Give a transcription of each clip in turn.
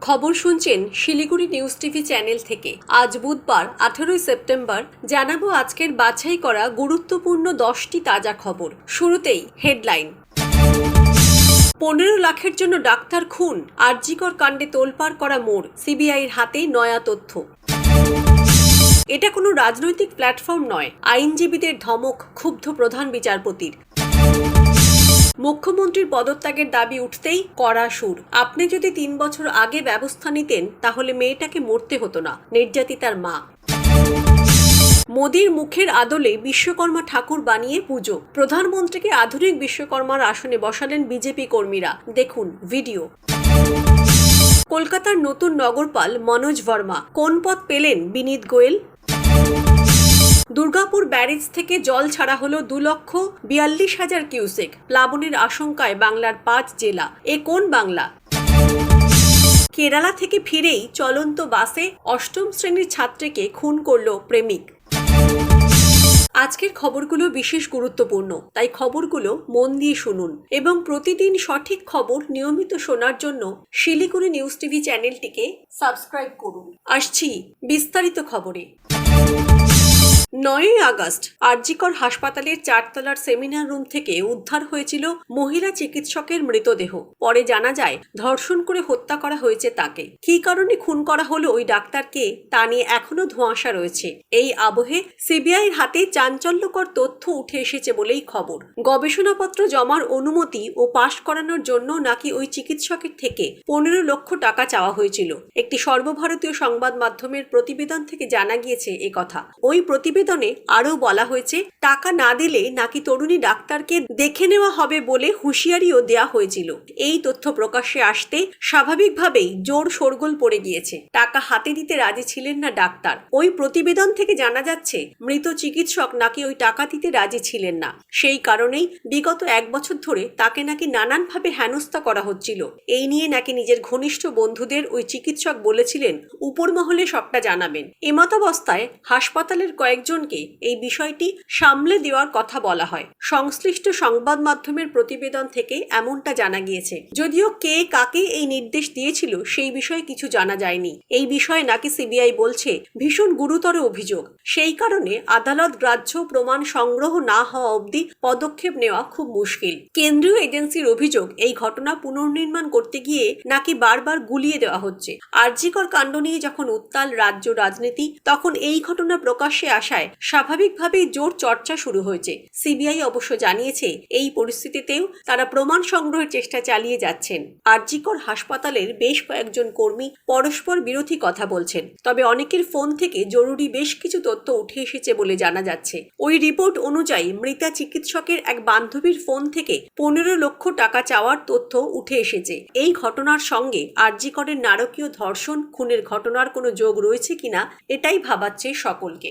খবর শুনছেন Siliguri news TV channel থেকে। আজ বুধবার, আঠেরোই সেপ্টেম্বর, জানাব আজকের বাছাই করা গুরুত্বপূর্ণ দশটি তাজা খবর। শুরুতেই হেডলাইন। পনেরো লাখের জন্য ডাক্তার খুন, আরজিকর কাণ্ডে তোলপাড় করা মোড়, সিবিআইয়ের হাতেই নয়া তথ্য। এটা কোনো রাজনৈতিক প্ল্যাটফর্ম নয়, আইনজীবীদের ধমক, ক্ষুব্ধ প্রধান বিচারপতির। মুখ্যমন্ত্রীর পদত্যাগের দাবি উঠতেই কড়া সুর। আপনি যদি তিন বছর আগে ব্যবস্থা নিতেন, তাহলে মেয়েটাকে মরতে হতো না নির্যাতিতার মা। মোদির মুখের আদলে বিশ্বকর্মা ঠাকুর বানিয়ে পুজো। প্রধানমন্ত্রীকে আধুনিক বিশ্বকর্মার আসনে বসালেন বিজেপি কর্মীরা। দেখুন ভিডিও। কলকাতার নতুন নগরপাল মনোজ বর্মা। কোন পথ পেলেন বিনীত গোয়েল? দুর্গাপুর ব্যারেজ থেকে জল ছাড়া হলো দু লক্ষ বিয়াল্লিশ হাজার কিউসেক। প্লাবনের আশঙ্কায় বাংলার পাঁচ জেলা। এ কোন বাংলা? কেরালা থেকে ফিরেই চলন্ত বাসে অষ্টম শ্রেণির ছাত্রীকে খুন করল প্রেমিক। আজকের খবরগুলো বিশেষ গুরুত্বপূর্ণ, তাই খবরগুলো মন দিয়ে শুনুন এবং প্রতিদিন সঠিক খবর নিয়মিত শোনার জন্য শিলিগুড়ি নিউজ টিভি চ্যানেলটিকে সাবস্ক্রাইব করুন। আসছি বিস্তারিত খবরে। নয়ই আগস্ট আরজিকর হাসপাতালের চারতলার সেমিনার রুম থেকে উদ্ধার হয়েছিল মহিলা চিকিৎসকের মৃতদেহ। পরে জানা যায়, ধর্ষণ করে হত্যা করা হয়েছে তাকে। কি কারণে খুন করা হলো ওই ডাক্তারকে, তা নিয়ে এখনও ধোঁয়াশা রয়েছে। এই আবহে সিবিআইয়ের হাতে চাঞ্চল্যকর তথ্য উঠে এসেছে বলেই খবর। গবেষণাপত্র জমার অনুমতি ও পাশ করানোর জন্য নাকি ওই চিকিৎসকের থেকে পনেরো লক্ষ টাকা চাওয়া হয়েছিল। একটি সর্বভারতীয় সংবাদ মাধ্যমের প্রতিবেদন থেকে জানা গিয়েছে কথা। ওই প্রতিবেদনে আরও বলা হয়েছে, টাকা না দিলে নাকি তরুণী ডাক্তারকে দেখে নেওয়া হবে বলে হুঁশিয়ারিও দেওয়া হয়েছিল। এই তথ্য প্রকাশ্যে আসতে স্বাভাবিকভাবেই জোর শোরগোল পড়ে গিয়েছে। টাকা হাতে দিতে রাজি ছিলেন না ডাক্তার। ওই প্রতিবেদন থেকে জানা যাচ্ছে, মৃত চিকিৎসক নাকি ওই টাকা দিতে রাজি ছিলেন না। সেই কারণেই বিগত এক বছর ধরে তাকে নাকি নানানভাবে হেনস্থা করা হচ্ছিল। এই নিয়ে নাকি নিজের ঘনিষ্ঠ বন্ধুদের ওই চিকিৎসক বলেছিলেন উপর মহলে সবটা জানাবেন। এমতাবস্থায় হাসপাতালের কয়েকজনকে এই বিষয়টি সামলে দেওয়ার কথা বলা হয়। সংশ্লিষ্ট সংবাদ মাধ্যমের প্রতিবেদন থেকে এমনটা জানা গিয়েছে। যদিও কে কাকে এই নির্দেশ দিয়েছিল সেই বিষয়ে কিছু জানা যায়নি। এই বিষয়ে নাকি সিবিআই বলছে, ভীষণ গুরুতর অভিযোগ। সেই কারণে আদালত গ্রাহ্য প্রমাণ সংগ্রহ না হওয়া অবধি পদক্ষেপ নেওয়া খুব মুশকিল। কেন্দ্রীয় এজেন্সির অভিযোগ, এই ঘটনা পুনর্নির্মাণ করতে গিয়ে নাকি বারবার গুলিয়ে দেওয়া হচ্ছে। আরজিকর কাণ্ড নিয়ে যখন উত্তাল রাজ্য রাজনীতি, তখন এই ঘটনা প্রকাশ্যে আসায় স্বাভাবিকভাবেই জোর চর্চা শুরু হয়েছে। সিবিআই অবশ্য জানিয়েছে, এই পরিস্থিতিতেও তারা প্রমাণ সংগ্রহের চেষ্টা চালিয়ে যাচ্ছেন। আরজিকর হাসপাতালের বেশ কয়েকজন কর্মী পরস্পর বিরোধী কথা বলছেন। তবে অনেকের ফোন থেকে জরুরি বেশ কিছু তথ্য উঠে এসেছে বলে জানা যাচ্ছে। ওই রিপোর্ট অনুযায়ী মৃতা চিকিৎসকের এক বান্ধবীর ফোন থেকে পনেরো লক্ষ টাকা চাওয়ার তথ্য উঠে এসেছে। এই ঘটনার সঙ্গে আরজিকরের নারকীয় ধর্ষণ, খুনের ঘটনার কোনো যোগ রয়েছে কিনা, এটাই ভাবাচ্ছে সকলকে।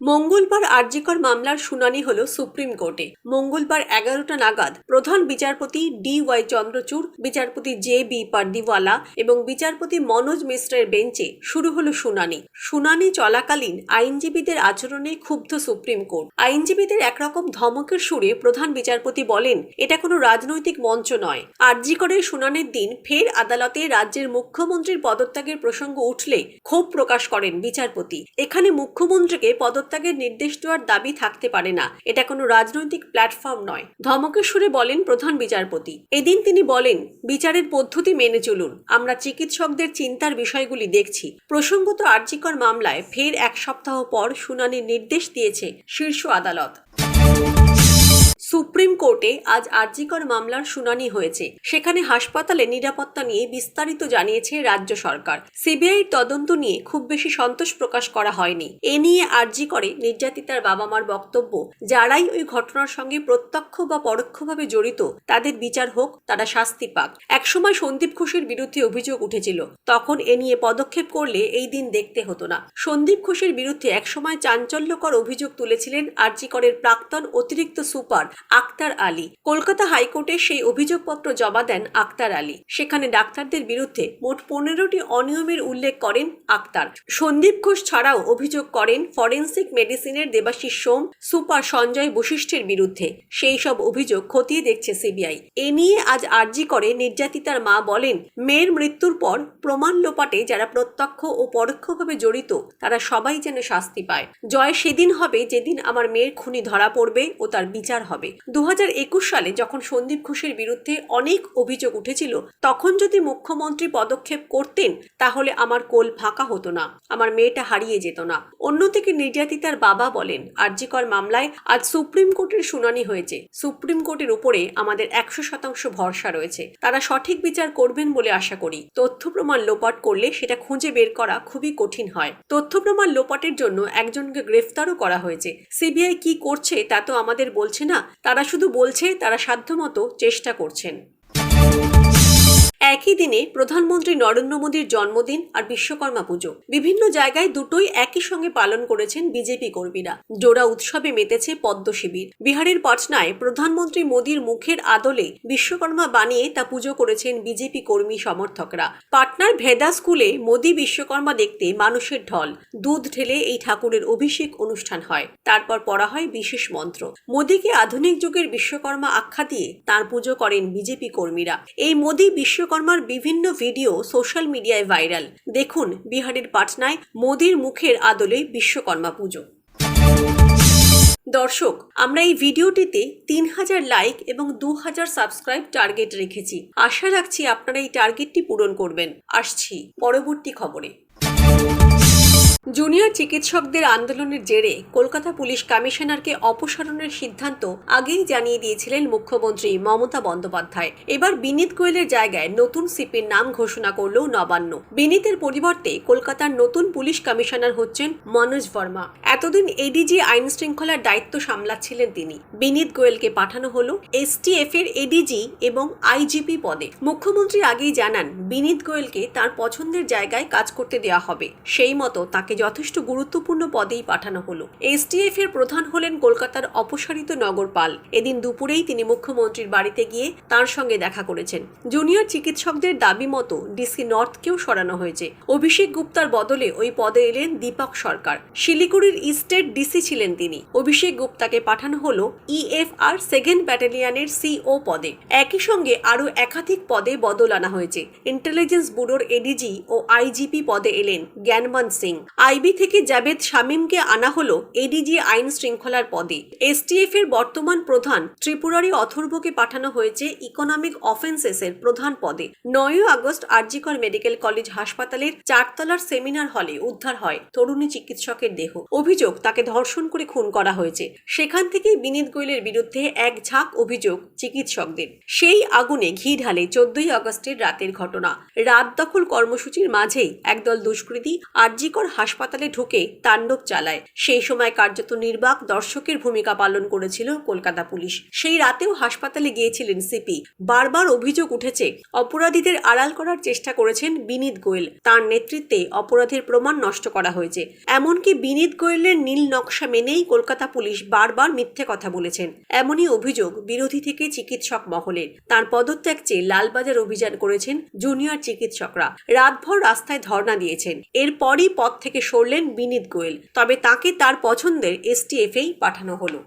মঙ্গলবার আরজিকর মামলার শুনানি হল সুপ্রিম কোর্টে। মঙ্গলবার এগারোটা নাগাদ প্রধান বিচারপতি ডি ওয়াই চন্দ্রচূড়, বিচারপতি জে বি পার্দিওয়ালা এবং বিচারপতি মনোজ মিশ্রের বেঞ্চে শুরু হলো শুনানি। শুনানি চলাকালীন আইনজীবীদের আচরণে ক্ষুব্ধ সুপ্রিম কোর্ট। আইনজীবীদের একরকম ধমকের সুরে প্রধান বিচারপতি বলেন, এটা কোনো রাজনৈতিক মঞ্চ নয়। আরজিকরের শুনানির দিন ফের আদালতে রাজ্যের মুখ্যমন্ত্রীর পদত্যাগের প্রসঙ্গ উঠলে ক্ষোভ প্রকাশ করেন বিচারপতি। এখানে মুখ্যমন্ত্রীকে পদত্যাগের নির্দেশ দেওয়ার দাবি থাকতে পারে না। এটা কোনো রাজনৈতিক প্ল্যাটফর্ম নয়। ধমকের সুরে বলেন প্রধান বিচারপতি। এদিন তিনি বলেন, বিচারের পদ্ধতি মেনে চলুন। আমরা চিকিৎসকদের চিন্তার বিষয়গুলি দেখছি। প্রসঙ্গত আর্জিকর মামলায় ফের এক সপ্তাহ পর শুনানির নির্দেশ দিয়েছে শীর্ষ আদালত। সুপ্রিম কোর্টে আজ আরজিকর মামলার শুনানি হয়েছে। সেখানে হাসপাতালে নিরাপত্তা নিয়ে বিস্তারিত জানিয়েছে রাজ্য সরকার। সিবিআইর তদন্ত নিয়ে খুব বেশি সন্তোষ প্রকাশ করা হয়নি। এ নিয়ে আরজি করে নির্যাতিতার বাবা মার বক্তব্য, যারাই ওই ঘটনার সঙ্গে প্রত্যক্ষ বা পরোক্ষভাবে জড়িত, তাদের বিচার হোক, তারা শাস্তি পাক। একসময় সন্দীপ ঘোষের বিরুদ্ধে অভিযোগ উঠেছিল, তখন এ নিয়ে পদক্ষেপ করলে এই দিন দেখতে হতো না। সন্দীপ ঘোষের বিরুদ্ধে একসময় চাঞ্চল্যকর অভিযোগ তুলেছিলেন আরজি করের প্রাক্তন অতিরিক্ত সুপার আক্তার আলী। কলকাতা হাইকোর্টে সেই অভিযোগপত্র জমা দেন আক্তার আলী। সেখানে ডাক্তারদের বিরুদ্ধে মোট পনেরোটি অনিয়মের উল্লেখ করেন আক্তার। সন্দীপ ঘোষ ছাড়াও অভিযোগ করেন ফরেন্সিক মেডিসিনের দেবাশিস সোম, সুপার সঞ্জয় বশিষ্ঠের বিরুদ্ধে। সেই সব অভিযোগ খতিয়ে দেখছে সিবিআই। এ নিয়ে আজ আর্জি করে নির্যাতিতার মা বলেন, মেয়ের মৃত্যুর পর প্রমাণ লোপাটে যারা প্রত্যক্ষ ও পরোক্ষভাবে জড়িত, তারা সবাই যেন শাস্তি পায়। জয় সেদিন হবে যেদিন আমার মেয়ের খুনি ধরা পড়বে ও তার বিচার হবে। দু হাজার একুশ সালে যখন সন্দীপ ঘোষের বিরুদ্ধে অনেক অভিযোগ উঠেছিল, তখন যদি মুখ্যমন্ত্রী পদক্ষেপ করতেন, তাহলে আমার কোল ফাঁকা হতো না, আমার মেয়েটা হারিয়ে যেত না। অন্যদিকে নির্যাতিতার বাবা বলেন, আরজিকর মামলায় আজ সুপ্রিম কোর্টের শুনানি হয়েছে। সুপ্রিম কোর্টের উপরে আমাদের একশো শতাংশ ভরসা রয়েছে। তারা সঠিক বিচার করবেন বলে আশা করি। তথ্য প্রমাণ লোপাট করলে সেটা খুঁজে বের করা খুবই কঠিন হয়। তথ্য প্রমাণ লোপাটের জন্য একজনকে গ্রেফতারও করা হয়েছে। সিবিআই কি করছে তা তো আমাদের বলছে না তারা শুধু বলছে তারা সাধ্যমতো চেষ্টা করছেন। একই দিনে প্রধানমন্ত্রী নরেন্দ্র মোদীর জন্মদিন আর বিশ্বকর্মা পুজো। বিভিন্ন জায়গায় দুটোই একই সঙ্গে পালন করেছেন বিজেপি কর্মীরা। জোড়া উৎসবে মেতেছে পদ্ম শিবির। বিহারের পাটনায় প্রধানমন্ত্রী মোদীর মুখের আদলে বিশ্বকর্মা বানিয়ে তা পুজো করেছেন বিজেপি কর্মী সমর্থকরা। পাটনার ভেদা স্কুলে মোদী বিশ্বকর্মা দেখতে মানুষের ঢল। দুধ ঢেলে এই ঠাকুরের অভিষেক অনুষ্ঠান হয়। তারপর পড়া হয় বিশেষ মন্ত্র। মোদীকে আধুনিক যুগের বিশ্বকর্মা আখ্যা দিয়ে তার পুজো করেন বিজেপি কর্মীরা। এই মোদী বিশ্বকর্মার বিভিন্ন ভিডিও সোশ্যাল মিডিয়ায় ভাইরাল। দেখুন বিহারের পাটনায় মোদীর মুখের আদলে বিশ্বকর্মা পুজো। দর্শক, আমরা এই ভিডিওটিতে তিন হাজার লাইক এবং দু হাজার সাবস্ক্রাইব টার্গেট রেখেছি। আশা রাখছি আপনারা এই টার্গেটটি পূরণ করবেন। আসছি পরবর্তী খবরে। জুনিয়র চিকিৎসকদের আন্দোলনের জেরে কলকাতা পুলিশ কমিশনারকে অপসারণের সিদ্ধান্ত আগেই জানিয়ে দিয়েছিলেন মুখ্যমন্ত্রী মমতা বন্দ্যোপাধ্যায়। এবার বিনীত গোয়েলের জায়গায় নতুন সিপির নাম ঘোষণা করল নবান্ন। বিনীতের পরিবর্তে কলকাতার নতুন পুলিশ কমিশনার হচ্ছেন মনোজ বর্মা। এতদিন এডিজি আইন শৃঙ্খলার দায়িত্ব সামলাচ্ছিলেন তিনি। বিনীত গোয়েলকে পাঠানো হলো এসটিএফ এর এডিজি এবং আইজিপি পদে। মুখ্যমন্ত্রী আগেই জানান, বিনীত গোয়েলকে তার পছন্দের জায়গায় কাজ করতে দেওয়া হবে। সেই মতো তাকে যথেষ্ট গুরুত্বপূর্ণ পদেই পাঠানো হলো। এসটিএফ এর প্রধান হলেন কলকাতার অপসারিত নগরপাল এদিন দুপুরেই তিনি মুখ্যমন্ত্রীর বাড়িতে গিয়ে তার সঙ্গে দেখা করেছেন। জুনিয়র চিকিৎসকদের দাবি মতো ডিসি নর্থকেও সরানো হয়েছে। অভিষেক গুপ্তার বদলে ওই পদে এলেন দীপক সরকার। শিলিগুড়ির ইস্টেট ডিসি ছিলেন তিনি। অভিষেক গুপ্তাকে পাঠানো হলো ইএফআর সেকেন্ড ব্যাটালিয়নের সিও পদে। একই সঙ্গে আরও একাধিক পদে বদল আনা হয়েছে। ইন্টেলিজেন্স ব্যুরোর এডিজি ও আইজিপি পদে এলেন জ্ঞানমান সিং। আইবি থেকে জাভেদ শামীমকে আনা হলো এডিজি আইন শৃঙ্খলার পদে। এসটিএফ এর বর্তমান প্রধান ত্রিপুরারি অথর্বকে পাঠানো হয়েছে ইকোনমিক অফেন্সেস এর প্রধান পদে। নয় আগস্ট আরজিকর মেডিকেল কলেজ হাসপাতালের চারতলার সেমিনার হলে উদ্ধার হয় তরুণী চিকিৎসকের দেহ। অভিযোগ, তাকে ধর্ষণ করে খুন করা হয়েছে। সেখান থেকেই বিনীত গোয়েলের বিরুদ্ধে এক ঝাঁক অভিযোগ চিকিৎসকদের। সেই আগুনে ঘি ঢালে চোদ্দই আগস্টের রাতের ঘটনা। রাত দখল কর্মসূচির মাঝেই একদল দুষ্কৃতী আরজিকর হাসপাতালে ঢুকে তাণ্ডব চালায়। সেই সময় কার্যত নির্বাক দর্শকের ভূমিকা পালন করেছিল কলকাতা পুলিশ। সেই রাতেও হাসপাতালে গিয়েছিলেন সিপি। বারবার অভিযোগ উঠেছে, অপরাধীদের আড়াল করার চেষ্টা করেছেন বিনীত গোয়েল। তার নেতৃত্বে অপরাধের প্রমাণ নষ্ট করা হয়েছে। এমনকি বিনীত গোয়েলের নীল নকশা মেনেই কলকাতা পুলিশ বারবার মিথ্যে কথা বলেছেন। এমনই অভিযোগ বিরোধী থেকে চিকিৎসক মহলের। তার পদত্যাগ চেয়ে লালবাজার অভিযান করেছেন জুনিয়র চিকিৎসকরা। রাতভর রাস্তায় ধর্ণা দিয়েছেন। এরপরই পথ থেকে সরলেন বিনীত গোয়েল তবে তাকে তার পছন্দের এসটিএফেই পাঠানো হলো।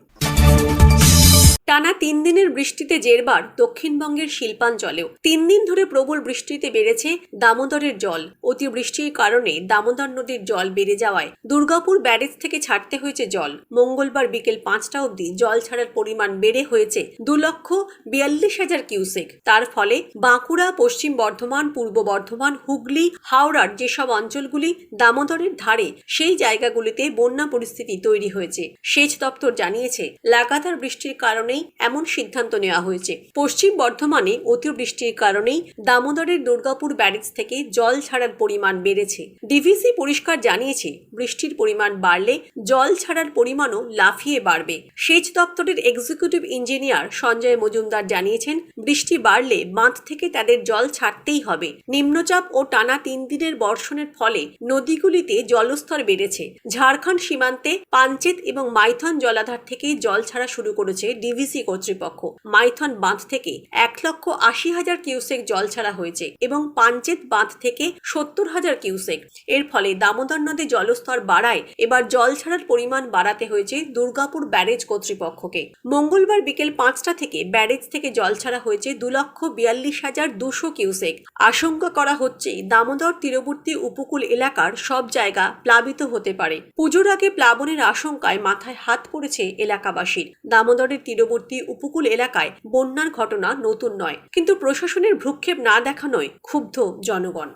টানা তিন দিনের বৃষ্টিতে জেরবার দক্ষিণবঙ্গের শিল্পাঞ্চলেও। তিন দিন ধরে প্রবল বৃষ্টিতে বেড়েছে দামোদরের জল। অতিবৃষ্টির কারণে দামোদর নদীর জল বেড়ে যাওয়ায় দুর্গাপুর ব্যারেজ থেকে ছাড়তে হয়েছে জল। মঙ্গলবার বিকেল পাঁচটা অবধি জল ছাড়ার পরিমাণ বেড়ে হয়েছে দু লক্ষ বিয়াল্লিশ হাজার কিউসেক। তার ফলে বাঁকুড়া, পশ্চিম বর্ধমান, পূর্ব বর্ধমান, হুগলি, হাওড়ার যেসব অঞ্চলগুলি দামোদরের ধারে, সেই জায়গাগুলিতে বন্যা পরিস্থিতি তৈরি হয়েছে। সেচ দপ্তর জানিয়েছে, লাগাতার বৃষ্টির কারণেই এমন সিদ্ধান্ত নেওয়া হয়েছে। পশ্চিম বর্ধমানে অতিবৃষ্টির কারণেই দামোদরের দুর্গাপুর ব্যারেজ থেকে জল ছাড়ার পরিমাণ বেড়েছে। ডিভিসি পরিষ্কার জানিয়েছে, বৃষ্টির পরিমাণ বাড়লে জল ছাড়ার পরিমাণও লাফিয়ে বাড়বে। সেচ দপ্তরের এক্সিকিউটিভ ইঞ্জিনিয়ার সঞ্জয় মজুমদার জানিয়েছেন, বৃষ্টি বাড়লে বাঁধ থেকে তাদের জল ছাড়তেই হবে। নিম্নচাপ ও টানা তিন দিনের বর্ষণের ফলে নদীগুলিতে জলস্তর বেড়েছে। ঝাড়খণ্ড সীমান্তে পাঞ্চেত এবং মাইথন জলাধার থেকে জল ছাড়া শুরু করেছে ডিভিসি ডিভিসি কর্তৃপক্ষ। মাইথন বাঁধ থেকে এক লক্ষ আশি হাজার কিউসেক জল ছাড়া হয়েছে এবং পাঞ্চেত বাঁধ থেকে সত্তর হাজার কিউসেক। এর ফলে দামোদর নদী জলস্তর বাড়ায়। এবার জল ছাড়ার পরিমাণ বাড়াতে হয়েছে দুর্গাপুর ব্যারেজ কর্তৃপক্ষকে। মঙ্গলবার বিকেল পাঁচটা থেকে ব্যারেজ থেকে জল ছাড়া হয়েছে দু লক্ষ বিয়াল্লিশ হাজার দুশো কিউসেক। আশঙ্কা করা হচ্ছে দামোদর তীরবর্তী উপকূল এলাকার সব জায়গা প্লাবিত হতে পারে। পুজোর আগে প্লাবনের আশঙ্কায় মাথায় হাত পড়েছে এলাকাবাসীর। দামোদরের তীরবর্তী উপকূল এলাকায় বন্যার ঘটনা নতুন নয়। কিন্তু প্রশাসনের ভ্রুক্ষেপ না দেখানোয় ক্ষুব্ধ জনগণ।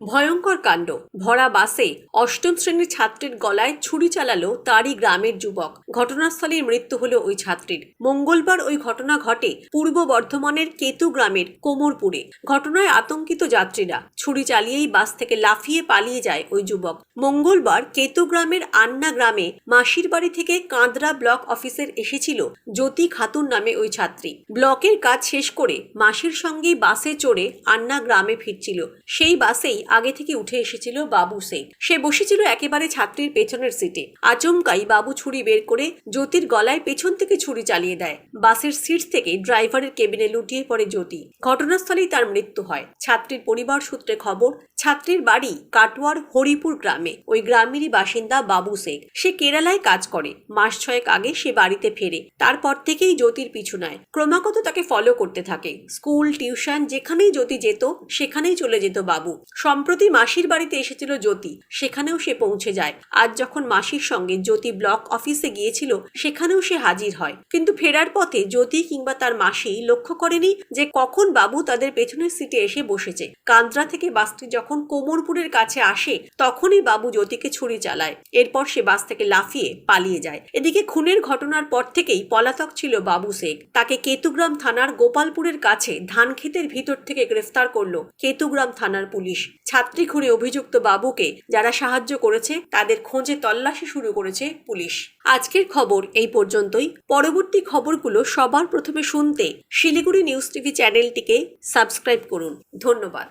ভয়ঙ্কর কাণ্ড। ভরা বাসে অষ্টম শ্রেণির ছাত্রীর গলায় ছুরি চালালো তারই গ্রামের যুবক। ঘটনাস্থলেই মৃত্যু হলো ওই ছাত্রীর। মঙ্গলবার ওই ঘটনা ঘটে পূর্ব বর্ধমানের কেতু গ্রামের কোমরপুরে। ঘটনায় আতঙ্কিত যাত্রীরা ছুরি চালিয়েই বাস থেকে লাফিয়ে পালিয়ে যায় ওই যুবক। মঙ্গলবার কেতু গ্রামের আন্না গ্রামে মাসির বাড়ি থেকে কাঁদরা ব্লক অফিসের এসেছিল জ্যোতি খাতুন নামে ওই ছাত্রী। ব্লকের কাজ শেষ করে মাসির সঙ্গেই বাসে চড়ে আন্না গ্রামে ফিরছিল। সেই বাসেই আগে থেকে উঠে এসেছিল বাবু শেখ সে বসেছিল একেবারে ছাত্রীর পেছনের সিটে। আচমকাই বাবু ছুরি বের করে জ্যোতির গলায় পেছন থেকে ছুরি চালিয়ে দেয়। বাসের সিট থেকে ড্রাইভারের কেবিনে লুটিয়ে পড়ে জ্যোতি। ঘটনাস্থলেই তার মৃত্যু হয়। ছাত্রীর পরিবার সূত্রে খবর, ছাত্রীর বাড়ি কাটোয়ার হরিপুর গ্রামে। ওই গ্রামেরই বাসিন্দা বাবু শেখ সে কেরালায় কাজ করে। মাস ছয়েক আগে সে বাড়িতে ফেরে। তারপর থেকেই জ্যোতির পিছু নেয়। ক্রমাগত তাকে ফলো করতে থাকে। স্কুল, টিউশন, যেখানেই জ্যোতি যেত, সেখানেই চলে যেত বাবু। সম্প্রতি মাসির বাড়িতে এসেছিল জ্যোতি, সেখানেও সে পৌঁছে যায়। আজ যখন মাসির সঙ্গে জ্যোতি ব্লক অফিসে গিয়েছিল, সেখানেও সে হাজির হয়। কিন্তু ফেরার পথে জ্যোতি কিংবা তার মাসি লক্ষ্য করেনি যে কখন বাবু তাদের পেছনের সিটে এসে বসেছে। কান্দ্রা থেকে বাসটি যখন কোমরপুরের কাছে আসে, তখনই বাবু জ্যোতিকে ছুরি চালায়। এরপর সে বাস থেকে লাফিয়ে পালিয়ে যায়। এদিকে খুনের ঘটনার পর থেকেই পলাতক ছিল বাবু শেখ। তাকে কেতুগ্রাম থানার গোপালপুরের কাছে ধান ক্ষেতের ভিতর থেকে গ্রেফতার করল কেতুগ্রাম থানার পুলিশ। ছাত্রী খুঁড়ে অভিযুক্ত বাবুকে যারা সাহায্য করেছে, তাদের খোঁজে তল্লাশি শুরু করেছে পুলিশ। আজকের খবর এই পর্যন্তই। পরবর্তী খবরগুলো সবার প্রথমে শুনতে শিলিগুড়ি নিউজ টিভি চ্যানেলটিকে সাবস্ক্রাইব করুন। ধন্যবাদ।